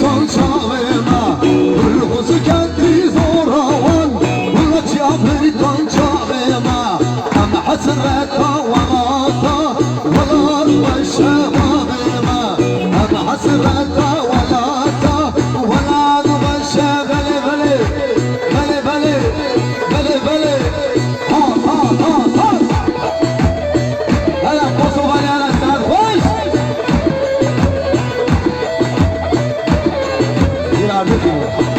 ton çağına Ruhusu kendi zoravan Bulaç bir ton çağına Ama hasret avamata Valar ve şebabına Ama hasret avamata আমি